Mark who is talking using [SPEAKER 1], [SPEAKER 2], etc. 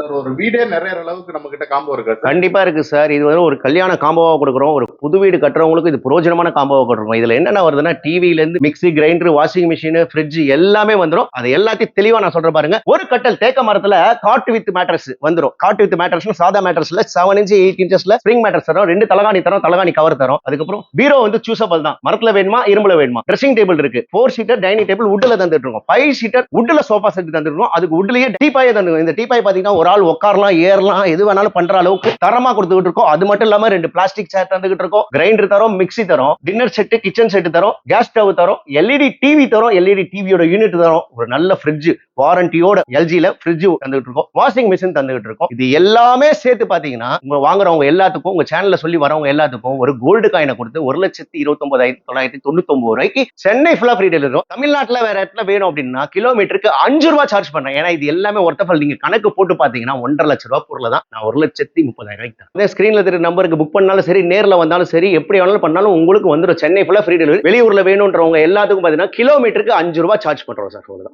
[SPEAKER 1] Sir ஒரு வீடே நிறைய அளவுக்கு நம்ம கிட்ட காம்போ இருக்கு
[SPEAKER 2] கண்டிப்பா இருக்கு சார். இது வந்து ஒரு கல்யாண காம்போவா கொடுக்குறோம். ஒரு புது வீடு கட்டுறவங்களுக்கு இது பிரயோஜனமான காம்போவா கொடுக்குறோம். இதுல என்னென்ன வருதுன்னா டிவில இருந்து mixie grinder washing machine fridge எல்லாமே வந்துடும் அது எல்லாத்தையும் தெளிவா நான் சொல்றேன் பாருங்க. ஒரு கட்டல் தேக்க மரத்துல காட்டு வித் மேட்ரஸ் வந்துடும் காட்டு வித் மேட்ரஸ் சாதா மேட்ரஸ்ல செவன் இன்ச் எயிட் இன்ச்சஸ்ல ஸ்ப்ரிங் மேட்ரஸ் தரும். ரெண்டு தலகாணி தரும் தலகாணி கவர் தரும். அதுக்கப்புறம் பீரோ வந்து சூசபிள் தான். மரத்துல வேணுமா இரும்புல வேணுமா? ட்ரெஸ்ஸிங் டேபிள் இருக்கு. ஃபோர் சீட்டர் டைனிங் டேபிள் வுட்ல தந்துட்டு இருக்கோம். ஃபைவ் சீட்டர் வுட்ல சோஃபா செட் தந்துட்டு இருக்கோம். அதுக்கு டீ டீபாயே தந்துருக்கோம். இந்த டீபாய் பாத்தீங்கன்னா ஒரு ஆள் உட்காரலாம் ஏறலாம் எது வேணாலும் பண்ற அளவுக்கு தரமா கொடுத்துக்கிட்டு இருக்கோம். அது மட்டும் இல்லாம ரெண்டு பிளாஸ்டிக் சேர் தந்துகிட்டு இருக்கோம். கிரைண்டர் தரோம் மிக்ஸி தரோம் டின்னர் செட்டு கிச்சன் செட்டு தரோம் கேஸ் ஸ்டவ் தரோம் எல்இடி டிவி தரோம் எல்இடி டிவியோட யூனிட் தரோம். ஒரு நல்ல ஃப்ரிட்ஜ் வாரண்டியோட எல்ஜியில ஃப்ரிட்ஜ் தந்துகிட்டு இருக்கோம். வாஷிங் மிஷின் தந்துகிட்டு இருக்கோம். இது எல்லாமே சேர்த்து பாத்தீங்கன்னா உங்க வாங்குறவங்க எல்லாத்துக்கும் உங்க சேனல்ல சொல்லி வரவங்க எல்லாத்துக்கும் ஒரு கோல்டு காயினை கொடுத்து ஒரு லட்சத்தி இருபத்தி ஒன்பதாயிரத்தி தொள்ளாயிரத்தி தொண்ணூத்தி ஒன்பது ரூபாய்க்கு சென்னை ஃபுல்லா ஃப்ரீ டெலிவரி தமிழ்நாட்டுல வேற இடத்துல வேணும் அப்படின்னா கிலோமீட்டருக்கு அஞ்சு ரூபாய் சார்ஜ் பண்றேன் ஏன்னா இது எல்லாமே ஒருத்தஃபல் நீங்க கணக்கு போட்டு பார்த்தீங்கன்னா ஒன்றரை லட்ச ரூபா பொருளை தான் நான் ஒரு லட்சத்தி முப்பதாயிரம் ரூபாய்க்கு தான் அதே ஸ்கிரீன்ல நம்பருக்கு புக் பண்ணாலும் சரி நேர்ல வந்தாலும் சரி எப்படி வேணாலும் பண்ணாலும் உங்களுக்கு வந்துடும் சென்னை ஃபுல்லாக ஃப்ரீ டெலிவரி வெளியூர்ல வேணுன்றவங்க எல்லாத்துக்கும் பாத்தீங்கன்னா கிலோமீட்டருக்கு அஞ்சு ரூபா சார்ஜ் பண்றோம் சார் அவ்வளோதான்